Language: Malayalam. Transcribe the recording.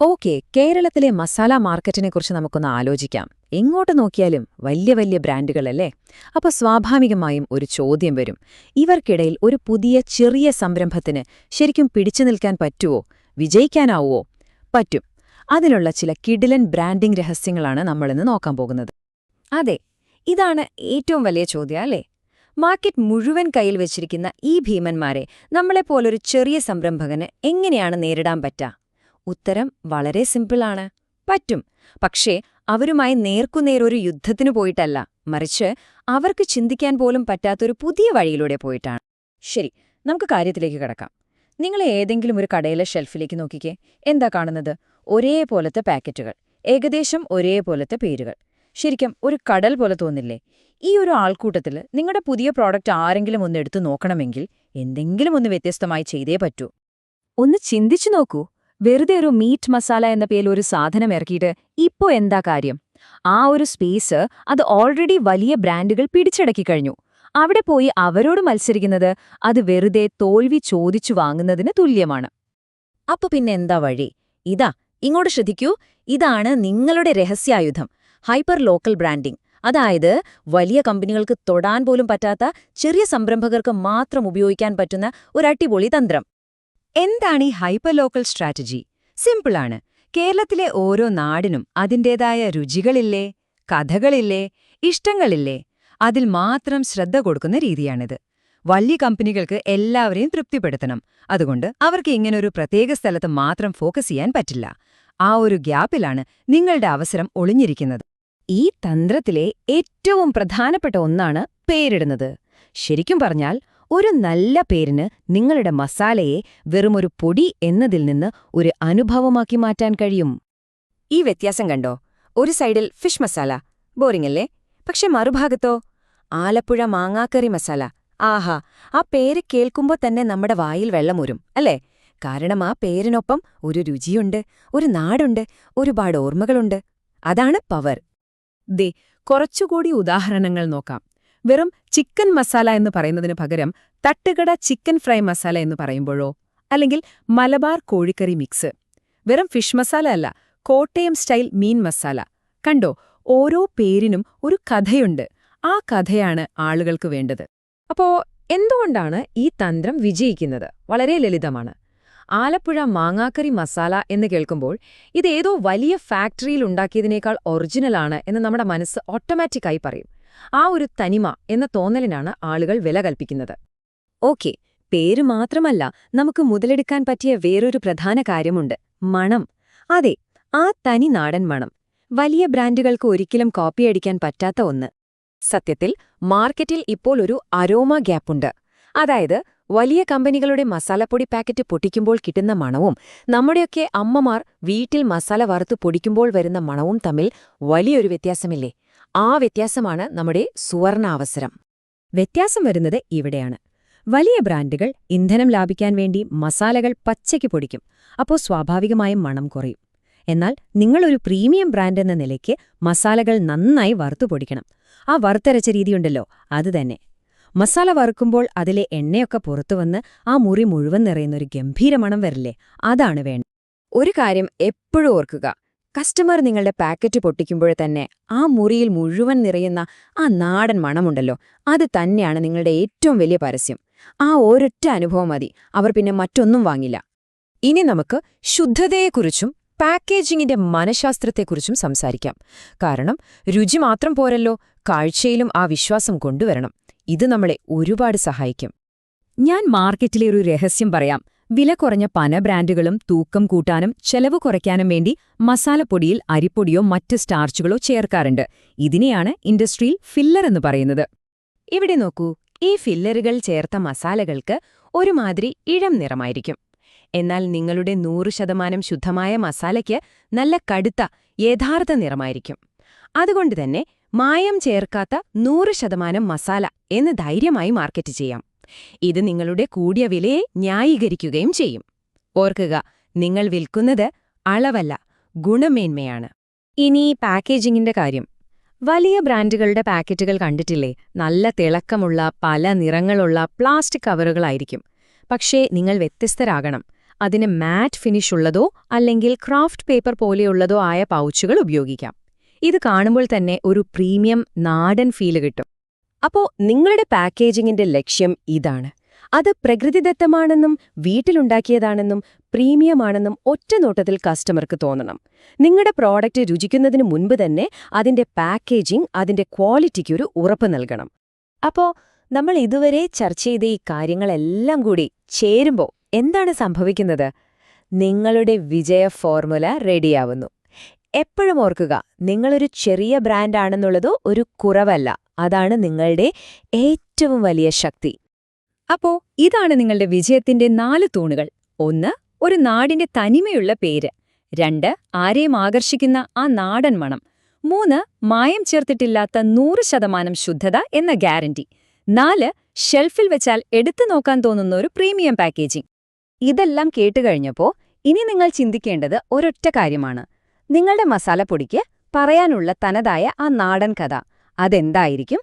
ഓക്കെ കേരളത്തിലെ മസാല മാർക്കറ്റിനെക്കുറിച്ച് നമുക്കൊന്ന് ആലോചിക്കാം. എങ്ങോട്ട് നോക്കിയാലും വലിയ വലിയ ബ്രാൻഡുകളല്ലേ? അപ്പോൾ സ്വാഭാവികമായും ഒരു ചോദ്യം വരും. ഇവർക്കിടയിൽ ഒരു പുതിയ ചെറിയ സംരംഭത്തിന് ശരിക്കും പിടിച്ചു നിൽക്കാൻ പറ്റുമോ വിജയിക്കാനാവുമോ പറ്റും. അതിനുള്ള ചില കിഡിലൻ ബ്രാൻഡിംഗ് രഹസ്യങ്ങളാണ് നമ്മളിന്ന് നോക്കാൻ പോകുന്നത്. അതെ ഇതാണ് ഏറ്റവും വലിയ ചോദ്യം അല്ലേ? മാർക്കറ്റ് മുഴുവൻ കയ്യിൽ വെച്ചിരിക്കുന്ന ഈ ഭീമന്മാരെ നമ്മളെപ്പോലൊരു ചെറിയ സംരംഭകന് എങ്ങനെയാണ് നേരിടാൻ പറ്റുക ഉത്തരം വളരെ സിമ്പിളാണ്. പറ്റും. പക്ഷേ അവരുമായി നേർക്കുനേരൊരു യുദ്ധത്തിനു പോയിട്ടല്ല. മറിച്ച് അവർക്ക് ചിന്തിക്കാൻ പോലും പറ്റാത്തൊരു പുതിയ വഴിയിലൂടെ പോയിട്ടാണ്. ശരി നമുക്ക് കാര്യത്തിലേക്ക് കിടക്കാം. നിങ്ങൾ ഏതെങ്കിലും ഒരു കടയിലെ ഷെൽഫിലേക്ക് നോക്കിക്കേ. എന്താ കാണുന്നത്? ഒരേപോലത്തെ പാക്കറ്റുകൾ. ഏകദേശം ഒരേപോലത്തെ പേരുകൾ. ശരിക്കും ഒരു കടൽ പോലെ തോന്നില്ലേ? ഈ ഒരു ആൾക്കൂട്ടത്തിൽ നിങ്ങളുടെ പുതിയ പ്രോഡക്റ്റ് ആരെങ്കിലും ഒന്ന് എടുത്തു നോക്കണമെങ്കിൽ എന്തെങ്കിലും ഒന്ന് വ്യത്യസ്തമായി ചെയ്തേ പറ്റൂ. ഒന്ന് ചിന്തിച്ചു നോക്കൂ. വെറുതെ ഒരു മീറ്റ് മസാല എന്ന പേരിൽ ഒരു സാധനം ഇറക്കിയിട്ട് ഇപ്പോ എന്താ കാര്യം? ആ ഒരു സ്പേസ് അത് ഓൾറെഡി വലിയ ബ്രാൻഡുകൾ പിടിച്ചടക്കി കഴിഞ്ഞു. അവിടെ പോയി അവരോട് മത്സരിക്കുന്നത് അത് വെറുതെ തോൽവി ചോദിച്ചു വാങ്ങുന്നതിന് തുല്യമാണ്. അപ്പൊ പിന്നെ എന്താ വഴി? ഇതാ ഇങ്ങോട്ട് ശ്രദ്ധിക്കൂ. ഇതാണ് നിങ്ങളുടെ രഹസ്യായുധം ഹൈപ്പർ ലോക്കൽ ബ്രാൻഡിംഗ്. അതായത് വലിയ കമ്പനികൾക്ക് തൊടാൻ പോലും പറ്റാത്ത ചെറിയ സംരംഭകർക്ക് മാത്രം ഉപയോഗിക്കാൻ പറ്റുന്ന ഒരു അടിപൊളി തന്ത്രം. എന്താണ് ഈ ഹൈപ്പർ ലോക്കൽ സ്ട്രാറ്റജി? സിമ്പിളാണ്. കേരളത്തിലെ ഓരോ നാടിനും അതിന്റേതായ രുചികളില്ലേ കഥകളില്ലേ ഇഷ്ടങ്ങളില്ലേ അതിൽ മാത്രം ശ്രദ്ധ കൊടുക്കുന്ന രീതിയാണിത്. വലിയ കമ്പനികൾക്ക് എല്ലാവരെയും തൃപ്തിപ്പെടുത്തണം. അതുകൊണ്ട് അവർക്ക് ഇങ്ങനൊരു പ്രത്യേക സ്ഥലത്ത് മാത്രം ഫോക്കസ് ചെയ്യാൻ പറ്റില്ല. ആ ഒരു ഗ്യാപ്പിലാണ് നിങ്ങളുടെ അവസരം ഒളിഞ്ഞിരിക്കുന്നത്. ഈ തന്ത്രത്തിലെ ഏറ്റവും പ്രധാനപ്പെട്ട ഒന്നാണ് പേരിടുന്നത്. ശരിക്കും പറഞ്ഞാൽ ഒരു നല്ല പേരിന് നിങ്ങളുടെ മസാലയെ വെറുമൊരു പൊടി എന്നതിൽ നിന്ന് ഒരു അനുഭവമാക്കി മാറ്റാൻ കഴിയും. ഈ വ്യത്യാസം കണ്ടോ? ഒരു സൈഡിൽ ഫിഷ് മസാല. ബോറിംഗ് അല്ലേ? പക്ഷെ മറുഭാഗത്തോ? ആലപ്പുഴ മാങ്ങാക്കറി മസാല. ആഹാ ആ പേര് കേൾക്കുമ്പോൾ തന്നെ നമ്മുടെ വായിൽ വെള്ളമൂരും അല്ലേ? കാരണം ആ പേരിനൊപ്പം ഒരു രുചിയുണ്ട് ഒരു നാടുണ്ട് ഒരുപാട് ഓർമ്മകളുണ്ട്. അതാണ് പവർ. ദേ കുറച്ചുകൂടി ഉദാഹരണങ്ങൾ നോക്കാം. വെറും ചിക്കൻ മസാല എന്ന് പറയുന്നതിന് പകരം തട്ടുകട ചിക്കൻ ഫ്രൈ മസാല എന്ന് പറയുമ്പോഴോ അല്ലെങ്കിൽ മലബാർ കോഴിക്കറി മിക്സ്. വെറും ഫിഷ് മസാല അല്ല കോട്ടയം സ്റ്റൈൽ മീൻ മസാല. കണ്ടോ ഓരോ പേരിനും ഒരു കഥയുണ്ട്. ആ കഥയാണ് ആളുകൾക്ക് വേണ്ടത്. അപ്പോ എന്തുകൊണ്ടാണ് ഈ തന്ത്രം വിജയിക്കുന്നത്? വളരെ ലളിതമാണ്. ആലപ്പുഴ മാങ്ങാക്കറി മസാല എന്ന് കേൾക്കുമ്പോൾ ഇത് ഏതോ വലിയ ഫാക്ടറിയിൽ ഉണ്ടാക്കിയതിനേക്കാൾ ഒറിജിനലാണ് എന്ന് നമ്മുടെ മനസ്സ് ഓട്ടോമാറ്റിക്കായി പറയും. ആ ഒരു തനിമ എന്ന തോന്നലിനാണ് ആളുകൾ വില കൽപ്പിക്കുന്നത്. ഓക്കെ പേര് മാത്രമല്ല നമുക്ക് മുതലെടുക്കാൻ പറ്റിയ വേറൊരു പ്രധാന കാര്യമുണ്ട്. മണം. അതെ ആ തനി നാടൻ മണം. വലിയ ബ്രാൻഡുകൾക്ക് ഒരിക്കലും കോപ്പിയടിക്കാൻ പറ്റാത്ത ഒന്ന്. സത്യത്തിൽ മാർക്കറ്റിൽ ഇപ്പോൾ ഒരു അരോമ ഗ്യാപ്പുണ്ട്. അതായത് വലിയ കമ്പനികളുടെ മസാലപ്പൊടി പാക്കറ്റ് പൊട്ടിക്കുമ്പോൾ കിട്ടുന്ന മണവും നമ്മുടെയൊക്കെ അമ്മമാർ വീട്ടിൽ മസാല വറുത്ത് പൊടിക്കുമ്പോൾ വരുന്ന മണവും തമ്മിൽ വലിയൊരു വ്യത്യാസമില്ലേ? ആ വ്യത്യാസമാണ് നമ്മുടെ സുവർണാവസരം. വ്യത്യാസം വരുന്നത് ഇവിടെയാണ്. വലിയ ബ്രാൻഡുകൾ ഇന്ധനം ലാഭിക്കാൻ വേണ്ടി മസാലകൾ പച്ചയ്ക്ക് പൊടിക്കും അപ്പോൾ സ്വാഭാവികമായും മണം കുറയും. എന്നാൽ നിങ്ങളൊരു പ്രീമിയം ബ്രാൻഡ് എന്ന നിലയ്ക്ക് മസാലകൾ നന്നായി വറുത്തു പൊടിക്കണം. ആ വറുത്തരച്ച രീതിയുണ്ടല്ലോ അത് തന്നെ. മസാല വറുക്കുമ്പോൾ അതിലെ എണ്ണയൊക്കെ പുറത്തുവന്ന് ആ മുറി മുഴുവൻ നിറയുന്നൊരു ഗംഭീരമണം വരില്ലേ അതാണ് വേണ്ട ഒരു കാര്യം എപ്പോഴും ഓർക്കുക കസ്റ്റമർ നിങ്ങളുടെ പാക്കറ്റ് പൊട്ടിക്കുമ്പോൾ തന്നെ ആ മുറിയിൽ മുഴുവൻ നിറയുന്ന ആ നാടൻ മണമുണ്ടല്ലോ അത് തന്നെയാണ് നിങ്ങളുടെ ഏറ്റവും വലിയ പരസ്യം. ആ ഒരൊറ്റ അനുഭവം മതി അവർ പിന്നെ മറ്റൊന്നും വാങ്ങില്ല. ഇനി നമുക്ക് ശുദ്ധതയെക്കുറിച്ചും പാക്കേജിങ്ങിന്റെ മനഃശാസ്ത്രത്തെക്കുറിച്ചും സംസാരിക്കാം. കാരണം രുചി മാത്രം പോരല്ലോ കാഴ്ചയിലും ആ വിശ്വാസം കൊണ്ടുവരണം. ഇത് നമ്മളെ ഒരുപാട് സഹായിക്കും. ഞാൻ മാർക്കറ്റിലെ ഒരു രഹസ്യം പറയാം. വില കുറഞ്ഞ പന ബ്രാൻഡുകളും തൂക്കം കൂട്ടാനും ചെലവ് കുറയ്ക്കാനും വേണ്ടി മസാലപ്പൊടിയിൽ അരിപ്പൊടിയോ മറ്റ് സ്റ്റാർച്ചുകളോ ചേർക്കാറുണ്ട്. ഇതിനെയാണ് ഇൻഡസ്ട്രിയിൽ ഫില്ലർ എന്ന് പറയുന്നത്. ഇവിടെ നോക്കൂ ഈ ഫില്ലറുകൾ ചേർത്ത മസാലകൾക്ക് ഒരുമാതിരി ഇഴം നിറമായിരിക്കും. എന്നാൽ നിങ്ങളുടെ നൂറ് ശതമാനം ശുദ്ധമായ മസാലയ്ക്ക് നല്ല കടുത്ത യഥാർത്ഥ നിറമായിരിക്കും. അതുകൊണ്ട് തന്നെ മായം ചേർക്കാത്ത നൂറ് ശതമാനം മസാല എന്ന് ധൈര്യമായി മാർക്കറ്റ് ചെയ്യാം. ഇത് നിങ്ങളുടെ കൂടിയ വിലയെ ന്യായീകരിക്കുകയും ചെയ്യും. ഓർക്കുക നിങ്ങൾ വിൽക്കുന്നത് അളവല്ല ഗുണമേന്മയാണ്. ഇനി പാക്കേജിങ്ങിന്റെ കാര്യം. വലിയ ബ്രാൻഡുകളുടെ പാക്കറ്റുകൾ കണ്ടിട്ടില്ലേ? നല്ല തിളക്കമുള്ള പല നിറങ്ങളുള്ള പ്ലാസ്റ്റിക് കവറുകളായിരിക്കും. പക്ഷേ നിങ്ങൾ വ്യത്യസ്തരാകണം. അതിന് മാറ്റ് ഫിനിഷ് ഉള്ളതോ അല്ലെങ്കിൽ ക്രാഫ്റ്റ് പേപ്പർ പോലെയുള്ളതോ ആയ പൗച്ചുകൾ ഉപയോഗിക്കാം. ഇത് കാണുമ്പോൾ തന്നെ ഒരു പ്രീമിയം നാടൻ ഫീൽ കിട്ടും. അപ്പോ നിങ്ങളുടെ പാക്കേജിങ്ങിന്റെ ലക്ഷ്യം ഇതാണ്. അത് പ്രകൃതിദത്തമാണെന്നും വീട്ടിലുണ്ടാക്കിയതാണെന്നും പ്രീമിയമാണെന്നും ഒറ്റ നോട്ടത്തിൽ കസ്റ്റമർക്ക് തോന്നണം. നിങ്ങളുടെ പ്രോഡക്റ്റ് രുചിക്കുന്നതിന് മുൻപ് തന്നെ അതിന്റെ പാക്കേജിംഗ് അതിന്റെ ക്വാളിറ്റിക്കൊരു ഉറപ്പ് നൽകണം. അപ്പോ നമ്മൾ ഇതുവരെ ചർച്ച ചെയ്ത ഈ കാര്യങ്ങളെല്ലാം കൂടി ചേരുമ്പോൾ എന്താണ് സംഭവിക്കുന്നത്? നിങ്ങളുടെ വിജയ ഫോർമുല റെഡിയാവുന്നു. എപ്പോഴും ഓർക്കുക നിങ്ങളൊരു ചെറിയ ബ്രാൻഡാണെന്നുള്ളതോ ഒരു കുറവല്ല. അതാണ് നിങ്ങളുടെ ഏറ്റവും വലിയ ശക്തി. അപ്പോ ഇതാണ് നിങ്ങളുടെ വിജയത്തിന്റെ നാല് തൂണുകൾ. ഒന്ന് ഒരു നാടിന്റെ തനിമയുള്ള പേര്. രണ്ട് ആരെയും ആകർഷിക്കുന്ന ആ നാടൻ മണം. മൂന്ന് മായം ചേർത്തിട്ടില്ലാത്ത നൂറ് ശതമാനം ശുദ്ധത എന്ന ഗ്യാരണ്ടി. നാല് ഷെൽഫിൽ വെച്ചാൽ എടുത്തു നോക്കാൻ തോന്നുന്ന ഒരു പ്രീമിയം പാക്കേജിംഗ് ഇതെല്ലാം കേട്ടുകഴിഞ്ഞപ്പോ ഇനി നിങ്ങൾ ചിന്തിക്കേണ്ടത് ഒരൊറ്റ കാര്യമാണ്. നിങ്ങളുടെ മസാലപ്പൊടിക്ക് പറയാനുള്ള തനതായ ആ നാടൻ കഥ. അതെന്തായിരിക്കും?